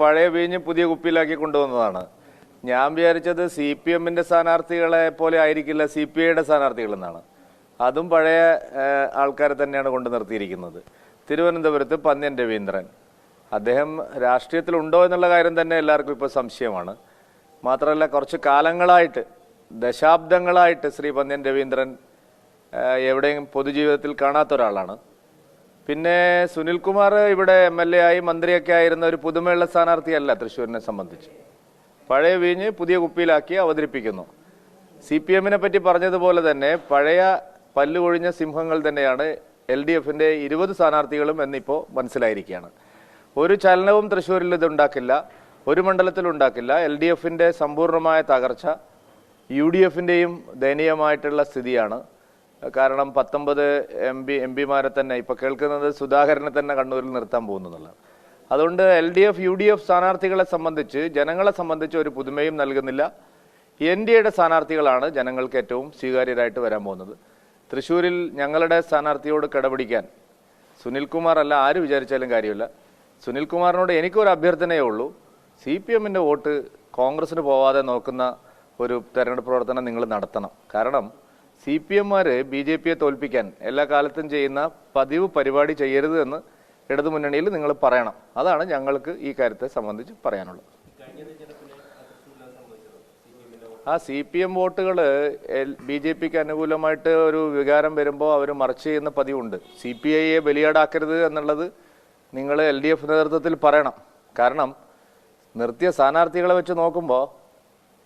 പഴയ വീഞ്ഞ് പുതിയ കുപ്പിയിലാക്കി കൊണ്ടുവന്നതാണ്. ഞാൻ വിചാരിച്ചത് സി പി എമ്മിന്റെ സ്ഥാനാർത്ഥികളെ പോലെ ആയിരിക്കില്ല സി പി ഐയുടെ സ്ഥാനാർത്ഥികൾ എന്നാണ്. അതും പഴയ ആൾക്കാരെ തന്നെയാണ് കൊണ്ട് നിർത്തിയിരിക്കുന്നത്. തിരുവനന്തപുരത്ത് പന്ന്യൻ രവീന്ദ്രൻ. അദ്ദേഹം രാഷ്ട്രീയത്തിലുണ്ടോ എന്നുള്ള കാര്യം തന്നെ എല്ലാവർക്കും ഇപ്പോൾ സംശയമാണ്. മാത്രമല്ല കുറച്ച് കാലങ്ങളായിട്ട് ദശാബ്ദങ്ങളായിട്ട് ശ്രീ പന്ന്യൻ രവീന്ദ്രൻ എവിടെയും പൊതുജീവിതത്തിൽ കാണാത്ത ഒരാളാണ്. പിന്നെ സുനിൽകുമാർ ഇവിടെ എം എൽ എ ആയി മന്ത്രിയൊക്കെ ആയിരുന്ന ഒരു പുതുമയുള്ള സ്ഥാനാർത്ഥിയല്ല തൃശ്ശൂരിനെ സംബന്ധിച്ച്. പഴയ വീഞ്ഞ് പുതിയ കുപ്പിയിലാക്കി അവതരിപ്പിക്കുന്നു. സി പി എമ്മിനെ പറ്റി പറഞ്ഞതുപോലെ തന്നെ പഴയ പല്ലുകൊഴിഞ്ഞ സിംഹങ്ങൾ തന്നെയാണ് എൽ ഡി എഫിന്റെ ഇരുപത് സ്ഥാനാർത്ഥികളും എന്നിപ്പോൾ മനസ്സിലായിരിക്കുകയാണ്. ഒരു ചലനവും തൃശ്ശൂരിൽ ഇത് ഉണ്ടാക്കില്ല ഒരു മണ്ഡലത്തിൽ ഉണ്ടാക്കില്ല. എൽ ഡി എഫിന്റെ സമ്പൂർണമായ തകർച്ച യു ഡി എഫിന്റെയും ദയനീയമായിട്ടുള്ള സ്ഥിതിയാണ്. കാരണം പത്തൊമ്പത് എം പി എം പിമാരെ തന്നെ ഇപ്പൊ കേൾക്കുന്നത് സുധാകരനെ തന്നെ കണ്ണൂരിൽ നിർത്താൻ പോകുന്നതല്ല അതുകൊണ്ട് L D F U D F സ്ഥാനാർത്ഥികളെ സംബന്ധിച്ച് ജനങ്ങളെ സംബന്ധിച്ച് ഒരു പുതുമയും നൽകുന്നില്ല. എൻ ഡി എയുടെ സ്ഥാനാർത്ഥികളാണ് ജനങ്ങൾക്ക് ഏറ്റവും സ്വീകാര്യരായിട്ട് വരാൻ പോകുന്നത്. തൃശ്ശൂരിൽ ഞങ്ങളുടെ സ്ഥാനാർത്ഥിയോട് കിടപിടിക്കാൻ സുനിൽകുമാർ അല്ല ആര് വിചാരിച്ചാലും കാര്യമില്ല. സുനിൽകുമാറിനോട് എനിക്കൊരു അഭ്യർത്ഥനയേ ഉള്ളൂ. സി പി എമ്മിന്റെ വോട്ട് കോൺഗ്രസ്സിന് പോവാതെ നോക്കുന്ന ഒരു തെരഞ്ഞെടുപ്പ് പ്രവർത്തനം നിങ്ങൾ നടത്തണം. കാരണം സി പി എമ്മാര് ബി ജെ പിയെ തോൽപ്പിക്കാൻ എല്ലാ കാലത്തും ചെയ്യുന്ന പതിവ് പരിപാടി ചെയ്യരുത് എന്ന് ഇടതുമുന്നണിയിൽ നിങ്ങൾ പറയണം. അതാണ് ഞങ്ങൾക്ക് ഈ കാര്യത്തെ സംബന്ധിച്ച് പറയാനുള്ളത്. ആ സി പി എം വോട്ടുകൾ ബി ജെ പിക്ക് അനുകൂലമായിട്ട് ഒരു വികാരം വരുമ്പോൾ അവർ മറച്ച് ചെയ്യുന്ന പതിവുണ്ട്. സി പി ഐയെ ബലിയാടാക്കരുത് എന്നുള്ളത് നിങ്ങൾ എൽ ഡി എഫ് നേതൃത്വത്തിൽ പറയണം. കാരണം നിർത്തിയ സ്ഥാനാർത്ഥികളെ വെച്ച് നോക്കുമ്പോൾ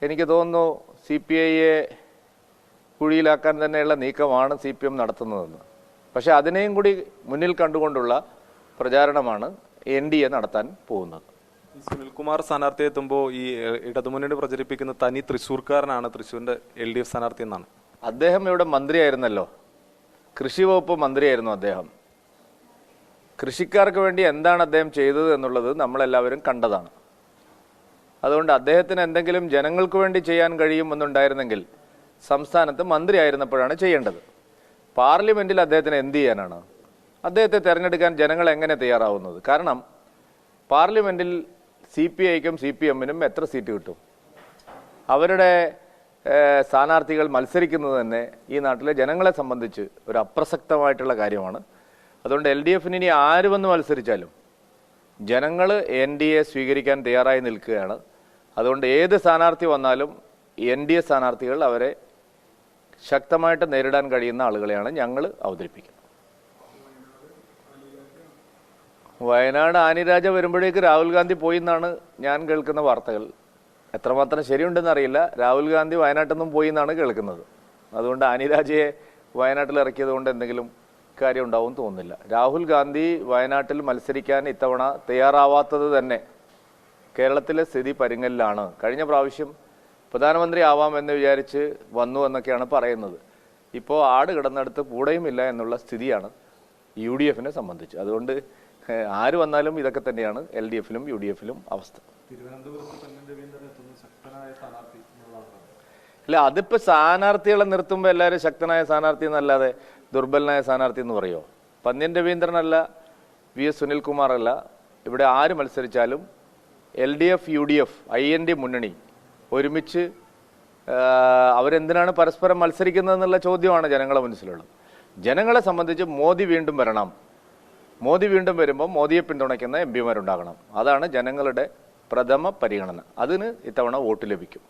എനിക്ക് തോന്നുന്നു സി പി ഐയെ കുഴിയിലാക്കാൻ തന്നെയുള്ള നീക്കമാണ് സി പി എം നടത്തുന്നതെന്ന്. പക്ഷെ അതിനെയും കൂടി മുന്നിൽ കണ്ടുകൊണ്ടുള്ള പ്രചാരണമാണ് എൻ ഡി എ നടത്താൻ പോകുന്നത്. സുനിൽകുമാർ സ്ഥാനാർത്ഥി എത്തുമ്പോൾ ഈ ഇടതുമുന്നണി പ്രചരിപ്പിക്കുന്ന തനി തൃശ്ശൂർക്കാരനാണ് തൃശ്ശൂരിന്റെ എൽ ഡി എഫ് സ്ഥാനാർത്ഥി എന്നാണ്. അദ്ദേഹം ഇവിടെ മന്ത്രിയായിരുന്നല്ലോ. കൃഷി വകുപ്പ് മന്ത്രിയായിരുന്നു അദ്ദേഹം. കൃഷിക്കാർക്ക് വേണ്ടി എന്താണ് അദ്ദേഹം ചെയ്തത് എന്നുള്ളത് നമ്മളെല്ലാവരും കണ്ടതാണ്. അതുകൊണ്ട് അദ്ദേഹത്തിന് എന്തെങ്കിലും ജനങ്ങൾക്ക് വേണ്ടി ചെയ്യാൻ കഴിയുമെന്നുണ്ടായിരുന്നെങ്കിൽ സംസ്ഥാനത്ത് മന്ത്രിയായിരുന്നപ്പോഴാണ് ചെയ്യേണ്ടത്. പാർലമെന്റിൽ അദ്ദേഹത്തിന് എന്ത് ചെയ്യാനാണ്? അദ്ദേഹത്തെ തിരഞ്ഞെടുക്കാൻ ജനങ്ങൾ എങ്ങനെ തയ്യാറാവുന്നത്? കാരണം പാർലമെന്റിൽ സി പി ഐക്കും സി പി എമ്മിനും എത്ര സീറ്റ് കിട്ടും? അവരുടെ സ്ഥാനാർത്ഥികൾ മത്സരിക്കുന്നത് തന്നെ ഈ നാട്ടിലെ ജനങ്ങളെ സംബന്ധിച്ച് ഒരു അപ്രസക്തമായിട്ടുള്ള കാര്യമാണ്. അതുകൊണ്ട് എൽ ഡി എഫിന് ഇനി ആര് വന്ന് മത്സരിച്ചാലും ജനങ്ങൾ എൻ ഡി എ സ്വീകരിക്കാൻ തയ്യാറായി നിൽക്കുകയാണ്. അതുകൊണ്ട് ഏത് സ്ഥാനാർത്ഥി വന്നാലും എൻ ഡി എ സ്ഥാനാർത്ഥികൾ അവരെ ശക്തമായിട്ട് നേരിടാൻ കഴിയുന്ന ആളുകളെയാണ് ഞങ്ങൾ അവതരിപ്പിക്കുന്നത്. വയനാട് ആനിരാജ വരുമ്പോഴേക്ക് രാഹുൽ ഗാന്ധി പോയി എന്നാണ് ഞാൻ കേൾക്കുന്ന വാർത്തകൾ. എത്രമാത്രം ശരിയുണ്ടെന്ന് അറിയില്ല. രാഹുൽ ഗാന്ധി വയനാട്ടിൽ പോയി എന്നാണ് കേൾക്കുന്നത്. അതുകൊണ്ട് ആനിരാജയെ വയനാട്ടിൽ ഇറക്കിയത് കൊണ്ട് എന്തെങ്കിലും കാര്യം ഉണ്ടാവും തോന്നുന്നില്ല. രാഹുൽ ഗാന്ധി വയനാട്ടിൽ മത്സരിക്കാൻ ഇത്തവണ തയ്യാറാവാത്തത് തന്നെ കേരളത്തിലെ സ്ഥിതി പരുങ്ങലിലാണ് കഴിഞ്ഞ പ്രാവശ്യം പ്രധാനമന്ത്രി ആവാം എന്ന് വിചാരിച്ച് വന്നു എന്നൊക്കെയാണ് പറയുന്നത്. ഇപ്പോൾ ആട് കിടന്നിടത്ത് കൂടെയുമില്ല എന്നുള്ള സ്ഥിതിയാണ് യു ഡി എഫിനെ സംബന്ധിച്ച്. അതുകൊണ്ട് ആര് വന്നാലും ഇതൊക്കെ തന്നെയാണ് എൽ ഡി എഫിലും യു ഡി എഫിലും അവസ്ഥ അല്ല അതിപ്പോൾ സ്ഥാനാർത്ഥികളെ നിർത്തുമ്പോൾ എല്ലാവരും ശക്തനായ സ്ഥാനാർത്ഥി എന്നല്ലാതെ ദുർബലനായ സ്ഥാനാർത്ഥി എന്ന് പറയുമോ പന്ന്യൻ രവീന്ദ്രനല്ല വി എസ് സുനിൽകുമാർ അല്ല ഇവിടെ ആര് മത്സരിച്ചാലും L D F U D F I N D മുന്നണി ഒരുമിച്ച് അവരെന്തിനാണ് പരസ്പരം മത്സരിക്കുന്നതെന്നുള്ള ചോദ്യമാണ് ജനങ്ങളെ മനസ്സിലുള്ളത് ജനങ്ങളെ സംബന്ധിച്ച് മോദി വീണ്ടും വരണം. മോദി വീണ്ടും വരുമ്പോൾ മോദിയെ പിന്തുണയ്ക്കുന്ന എം പിമാരുണ്ടാകണം. അതാണ് ജനങ്ങളുടെ പ്രഥമ പരിഗണന. അതിന് ഇത്തവണ വോട്ട് ലഭിക്കും.